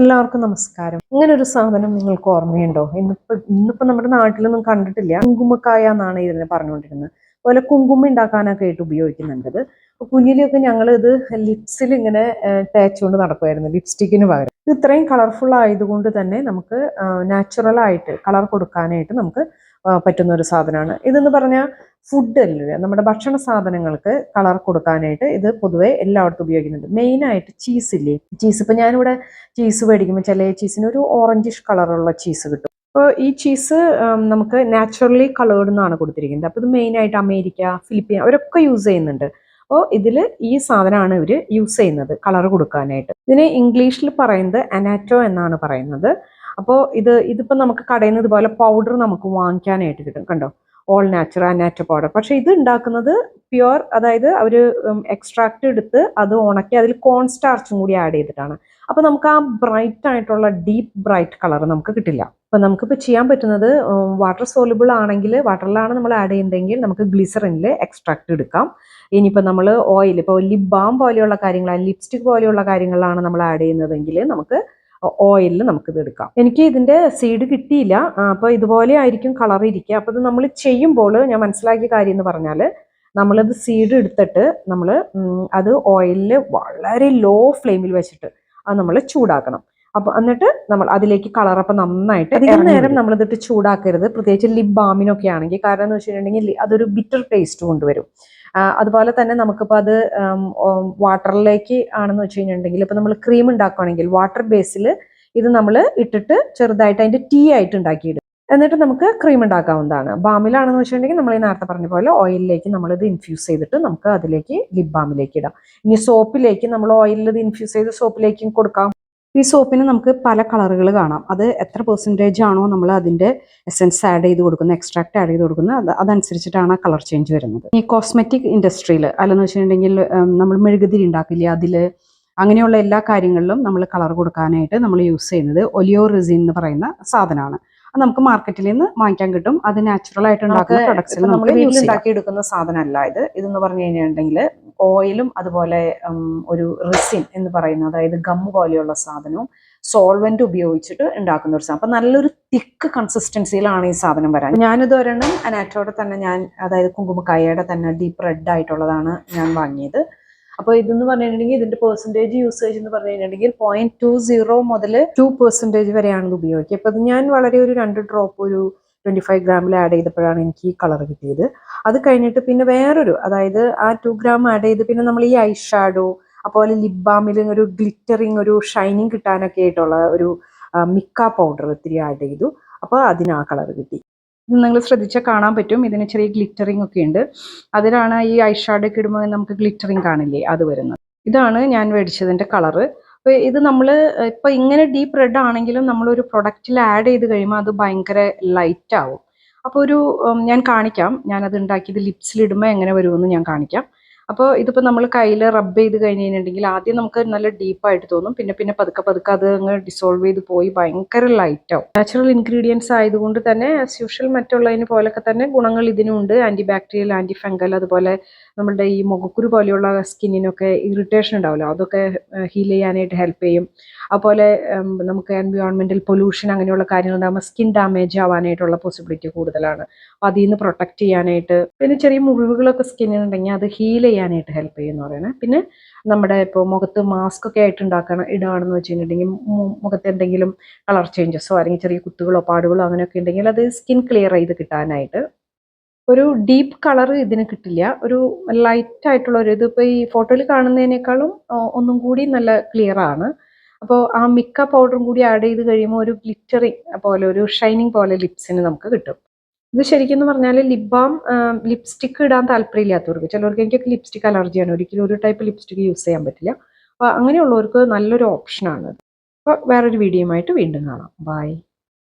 എല്ലാവർക്കും നമസ്കാരം. ഇങ്ങനെ ഒരു സാധനം നിങ്ങൾക്ക് ഓർമ്മയുണ്ടോ? ഇന്നിപ്പോ ഇന്നിപ്പോ നമ്മുടെ നാട്ടിലൊന്നും കണ്ടിട്ടില്ല. കുങ്കുമക്കായ എന്നാണ് ഇതിനെ പറഞ്ഞുകൊണ്ടിരുന്നത്. അതുപോലെ കുങ്കുമ ഉണ്ടാക്കാനൊക്കെ ആയിട്ട് ഉപയോഗിക്കുന്നുണ്ട് ഇത് അപ്പൊ കുഞ്ഞിലൊക്കെ ഞങ്ങൾ ഇത് ലിപ്സിൽ ഇങ്ങനെ തേച്ചുകൊണ്ട് നടക്കുമായിരുന്നു ലിപ്സ്റ്റിക്കിന് പകരം. ഇത് ഇത്രയും കളർഫുൾ ആയതുകൊണ്ട് തന്നെ നമുക്ക് നാച്ചുറൽ ആയിട്ട് കളർ കൊടുക്കാനായിട്ട് നമുക്ക് പറ്റുന്ന ഒരു സാധനമാണ്. ഇതെന്ന് പറഞ്ഞാൽ ഫുഡ് അല്ലേ നമ്മുടെ ഭക്ഷണ സാധനങ്ങൾക്ക് കളർ കൊടുക്കാനായിട്ട് ഇത് പൊതുവെ എല്ലായിടത്തും ഉപയോഗിക്കുന്നുണ്ട്. മെയിനായിട്ട് ചീസ് ഇല്ലേ? ചീസ് ഇപ്പം ഞാനിവിടെ ചീസ് മേടിക്കുമ്പോൾ ചില ചീസിന് ഒരു ഓറഞ്ചിഷ് കളറുള്ള ചീസ് കിട്ടും. അപ്പോൾ ഈ ചീസ് നമുക്ക് നാച്ചുറലി കളേർഡ് എന്നാണ് കൊടുത്തിരിക്കുന്നത്. അപ്പോൾ ഇത് മെയിനായിട്ട് അമേരിക്ക ഫിലിപ്പീൻ അവരൊക്കെ യൂസ് ചെയ്യുന്നുണ്ട്. അപ്പോൾ ഇതിൽ ഈ സാധനമാണ് ഇവർ യൂസ് ചെയ്യുന്നത് കളർ കൊടുക്കാനായിട്ട്. ഇതിനെ ഇംഗ്ലീഷിൽ പറയുന്നത് അനാറ്റോ എന്നാണ് പറയുന്നത്. അപ്പോൾ ഇത് ഇതിപ്പോൾ നമുക്ക് കടയിൽ നിന്ന് ഇതുപോലെ പൗഡർ നമുക്ക് വാങ്ങിക്കാനായിട്ട് കിട്ടും. കണ്ടോ? ഓൾ നാച്ചുറൽ അനാറ്റ പൗഡർ പക്ഷേ ഇത് ഉണ്ടാക്കുന്നത് പ്യുവർ അതായത് അവർ എക്സ്ട്രാക്ട് എടുത്ത് അത് ഉണക്കി അതിൽ കോൺ സ്റ്റാർച്ചും കൂടി ആഡ് ചെയ്തിട്ടാണ്. അപ്പോൾ നമുക്ക് ആ ബ്രൈറ്റ് ആയിട്ടുള്ള ഡീപ്പ് ബ്രൈറ്റ് കളർ നമുക്ക് കിട്ടില്ല. അപ്പോൾ നമുക്കിപ്പോൾ ചെയ്യാൻ പറ്റുന്നത് വാട്ടർ സോലബിൾ ആണെങ്കിൽ വാട്ടറിലാണ് നമ്മൾ ആഡ് ചെയ്യുന്നതെങ്കിൽ നമുക്ക് ഗ്ലിസറിനിൽ എക്സ്ട്രാക്ട് എടുക്കാം. ഇനിയിപ്പോൾ നമ്മൾ ഓയിൽ ഇപ്പോൾ ലിപ് ബാം പോലെയുള്ള കാര്യങ്ങളാണ് ലിപ്സ്റ്റിക് പോലെയുള്ള കാര്യങ്ങളാണ് നമ്മൾ ആഡ് ചെയ്യുന്നതെങ്കിൽ നമുക്ക് ഓയിലിൽ നമുക്കിത് എടുക്കാം. എനിക്ക് ഇതിന്റെ സീഡ് കിട്ടിയില്ല. അപ്പോൾ ഇതുപോലെ ആയിരിക്കും കളർ ഇരിക്കുക. അപ്പോൾ ഇത് നമ്മൾ ചെയ്യുമ്പോൾ ഞാൻ മനസ്സിലാക്കിയ കാര്യം എന്ന് പറഞ്ഞാൽ നമ്മളത് സീഡ് എടുത്തിട്ട് നമ്മൾ അത് ഓയിലിൽ വളരെ ലോ ഫ്ലെയിമിൽ വെച്ചിട്ട് അത് നമ്മൾ ചൂടാക്കണം. അപ്പോൾ എന്നിട്ട് നമ്മൾ അതിലേക്ക് കളർ അപ്പം നന്നായിട്ട് അധികം നേരം നമ്മൾ ഇതിട്ട് ചൂടാക്കരുത്. പ്രത്യേകിച്ച് ലിപ് ബാമിനൊക്കെ ആണെങ്കിൽ. കാരണം എന്ന് വെച്ചിട്ടുണ്ടെങ്കിൽ അതൊരു ബിറ്റർ ടേസ്റ്റ് കൊണ്ടുവരും. അതുപോലെ തന്നെ നമുക്കിപ്പോൾ അത് വാട്ടറിലേക്ക് ആണെന്ന് വെച്ച് കഴിഞ്ഞിട്ടുണ്ടെങ്കിൽ ഇപ്പം നമ്മൾ ക്രീം ഉണ്ടാക്കുകയാണെങ്കിൽ വാട്ടർ ബേസിൽ ഇത് നമ്മൾ ഇട്ടിട്ട് ചെറുതായിട്ട് അതിന്റെ ടീ ആയിട്ട് ഉണ്ടാക്കിയിടും. എന്നിട്ട് നമുക്ക് ക്രീം ഉണ്ടാക്കാവുന്നതാണ്. ബാമിലാണെന്ന് വെച്ചിട്ടുണ്ടെങ്കിൽ നമ്മൾ ഈ നേരത്തെ പറഞ്ഞ പോലെ ഓയിലിലേക്ക് നമ്മളിത് ഇൻഫ്യൂസ് ചെയ്തിട്ട് നമുക്ക് അതിലേക്ക് ലിപ് ബാമിലേക്ക് ഇടാം. ഇനി സോപ്പിലേക്ക് നമ്മൾ ഓയിലിൽ ഇത് ഇൻഫ്യൂസ് ചെയ്ത് സോപ്പിലേക്കും കൊടുക്കാം. ഈ സോപ്പിന് നമുക്ക് പല കളറുകൾ കാണാം. അത് എത്ര പെർസെന്റേജ് ആണോ നമ്മൾ അതിന്റെ എസെൻസ് ആഡ് ചെയ്ത് കൊടുക്കുന്നത് എക്സ്ട്രാക്ട് ആഡ് ചെയ്ത് കൊടുക്കുന്നത് അത് അതനുസരിച്ചിട്ടാണ് ആ കളർ ചേഞ്ച് വരുന്നത്. ഈ കോസ്മെറ്റിക് ഇൻഡസ്ട്രിയിൽ അല്ലെന്ന് വെച്ചിട്ടുണ്ടെങ്കിൽ നമ്മൾ മെഴുകുതിരി ഉണ്ടാക്കില്ല അതിൽ അങ്ങനെയുള്ള എല്ലാ കാര്യങ്ങളിലും നമ്മൾ കളർ കൊടുക്കാനായിട്ട് നമ്മൾ യൂസ് ചെയ്യുന്നത് ഒലിയോ റിസിൻ എന്ന് പറയുന്ന സാധനമാണ്. അത് നമുക്ക് മാർക്കറ്റിൽ നിന്ന് വാങ്ങിക്കാൻ കിട്ടും. അത് നാച്ചുറൽ ആയിട്ട് ഉണ്ടാക്കുന്ന പ്രൊഡക്ട്സിൽ നമ്മൾ യൂസ് വീട്ടിൽ ഉണ്ടാക്കി എടുക്കുന്ന സാധനമല്ല ഇത്. ഇതെന്ന് പറഞ്ഞു കഴിഞ്ഞിട്ടുണ്ടെങ്കിൽ ഓയിലും അതുപോലെ ഒരു റിസിൻ എന്ന് പറയുന്ന അതായത് ഗമ്മ് പോലെയുള്ള സാധനവും സോൾവെന്റ് ഉപയോഗിച്ചിട്ട് ഉണ്ടാക്കുന്ന ഒരു സാധനം. അപ്പൊ നല്ലൊരു തിക്ക് കൺസിസ്റ്റൻസിയിലാണ് ഈ സാധനം വരാൻ. ഞാനിത് ഒരെണ്ണം അനാറ്റോടെ തന്നെ ഞാൻ അതായത് കുങ്കുമക്കായയുടെ തന്നെ ഡീപ്പ് റെഡ് ആയിട്ടുള്ളതാണ് ഞാൻ വാങ്ങിയത്. അപ്പോൾ ഇതെന്ന് പറഞ്ഞിട്ടുണ്ടെങ്കിൽ ഇതിന്റെ പെർസെന്റേജ് യൂസേജ് എന്ന് പറഞ്ഞു കഴിഞ്ഞിട്ടുണ്ടെങ്കിൽ പോയിന്റ് ടു സീറോ മുതൽ ടു പെർസെന്റേജ് വരെയാണ് ഇത് ഉപയോഗിക്കുക. അപ്പോൾ ഇത് ഞാൻ വളരെ ഒരു രണ്ട് ഡ്രോപ്പ് ഒരു ട്വന്റി ഫൈവ് ഗ്രാമിൽ ആഡ് ചെയ്തപ്പോഴാണ് എനിക്ക് ഈ കളർ കിട്ടിയത്. അത് കഴിഞ്ഞിട്ട് പിന്നെ വേറൊരു അതായത് ആ ടു ഗ്രാം ആഡ് ചെയ്ത് പിന്നെ നമ്മൾ ഈ ഐ ഷാഡോ അതുപോലെ ലിപ് ബാമിൽ ഒരു ഗ്ലിറ്ററിങ് ഒരു ഷൈനിങ് കിട്ടാനൊക്കെ ആയിട്ടുള്ള ഒരു മിക്ക പൗഡർ ഒത്തിരി ആഡ് ചെയ്തു. അപ്പോൾ അതിന് ആ കളർ കിട്ടി. ഇത് നിങ്ങൾ ശ്രദ്ധിച്ചാൽ കാണാൻ പറ്റും. ഇതിന് ചെറിയ ഗ്ലിറ്ററിങ് ഒക്കെ ഉണ്ട്. അതിലാണ് ഈ ഐ ഷാഡൊക്കെ ഇടുമ്പോൾ നമുക്ക് ഗ്ലിറ്ററിങ് കാണില്ലേ? അത് വരുന്നത്. ഇതാണ് ഞാൻ മേടിച്ചതിന്റെ കളറ് ഇത് നമ്മൾ ഇപ്പോൾ ഇങ്ങനെ ഡീപ്പ് റെഡ് ആണെങ്കിലും നമ്മൾ ഒരു പ്രൊഡക്റ്റിൽ ആഡ് ചെയ്ത് കഴിയുമ്പോൾ അത് ഭയങ്കര ലൈറ്റ് ആവും. അപ്പോൾ ഒരു ഞാൻ കാണിക്കാം. ഞാനത് ഉണ്ടാക്കിയത് ലിപ്സിലിടുമ്പോൾ എങ്ങനെ വരുമെന്ന് ഞാൻ കാണിക്കാം. അപ്പോൾ ഇതിപ്പോൾ നമ്മൾ കയ്യിൽ റബ്ബ് ചെയ്ത് കഴിഞ്ഞ് കഴിഞ്ഞിട്ടുണ്ടെങ്കിൽ ആദ്യം നമുക്ക് നല്ല ഡീപ്പായിട്ട് തോന്നും. പിന്നെ പിന്നെ പതുക്കെ പതുക്കെ അത് അങ്ങ് ഡിസോൾവ് ചെയ്ത് പോയി ഭയങ്കര ലൈറ്റ് ആവും. നാച്ചുറൽ ഇൻഗ്രീഡിയൻസ് ആയതുകൊണ്ട് തന്നെ ആസ് യൂഷ്വൽ മറ്റുള്ളതിന് പോലൊക്കെ തന്നെ ഗുണങ്ങൾ ഇതിനുണ്ട്. ആന്റി ബാക്ടീരിയൽ ആന്റി ഫംഗൽ അതുപോലെ നമ്മളുടെ ഈ മുഖക്കുരു പോലെയുള്ള സ്കിന്നിനൊക്കെ ഇറിറ്റേഷൻ ഉണ്ടാവില്ല. അതൊക്കെ ഹീൽ ചെയ്യാനായിട്ട് ഹെൽപ്പ് ചെയ്യും. അതുപോലെ നമുക്ക് എൻവയോൺമെന്റൽ പൊല്യൂഷൻ അങ്ങനെയുള്ള കാര്യങ്ങൾ ഉണ്ടാകുമ്പോൾ സ്കിൻ ഡാമേജ് ആവാനായിട്ടുള്ള പോസിബിലിറ്റി കൂടുതലാണ്. അപ്പോൾ അതിൽ നിന്ന് പ്രൊട്ടക്റ്റ് ചെയ്യാനായിട്ട്. പിന്നെ ചെറിയ മുറിവുകളൊക്കെ സ്കിന്നിനുണ്ടെങ്കിൽ അത് ഹീൽ ചെയ്യാനായിട്ട് ഹെൽപ്പ് ചെയ്യുമെന്ന് പറയുന്നത്. പിന്നെ നമ്മുടെ ഇപ്പോൾ മുഖത്ത് മാസ്ക് ഒക്കെ ആയിട്ട് ഉണ്ടാക്കണം ഇടുകയാണെന്ന് വെച്ച് കഴിഞ്ഞിട്ടുണ്ടെങ്കിൽ മുഖത്ത് എന്തെങ്കിലും കളർ ചേഞ്ചസോ അല്ലെങ്കിൽ ചെറിയ കുത്തുകളോ പാടുകളോ അങ്ങനെയൊക്കെ ഉണ്ടെങ്കിൽ അത് സ്കിൻ ക്ലിയർ ചെയ്ത് കിട്ടാനായിട്ട് ഒരു ഡീപ്പ് കളർ ഇതിന് കിട്ടില്ല. ഒരു ലൈറ്റ് ആയിട്ടുള്ള ഒരു ഇതിപ്പോൾ ഈ ഫോട്ടോയിൽ കാണുന്നതിനേക്കാളും ഒന്നും കൂടി നല്ല ക്ലിയർ ആണ്. അപ്പോൾ ആ മിക്ക പൗഡറും കൂടി ആഡ് ചെയ്ത് കഴിയുമ്പോൾ ഒരു ഗ്ലിറ്ററിങ് പോലെ ഒരു ഷൈനിങ് പോലെ ലിപ്സിന് നമുക്ക് കിട്ടും. ഇത് ശരിക്കും പറഞ്ഞാൽ ലിപ് ബാം ലിപ്സ്റ്റിക്ക് ഇടാൻ താല്പര്യമില്ലാത്തവർക്ക്. ചിലവർക്ക് എനിക്കൊക്കെ ലിപ്സ്റ്റിക് അലർജിയാണ് ഒരിക്കലും ഒരു ടൈപ്പ് ലിപ്സ്റ്റിക്ക് യൂസ് ചെയ്യാൻ പറ്റില്ല. അപ്പോൾ അങ്ങനെയുള്ളവർക്ക് നല്ലൊരു ഓപ്ഷനാണ് അപ്പോൾ വേറൊരു വീഡിയോയുമായിട്ട് വീണ്ടും കാണാം. ബൈ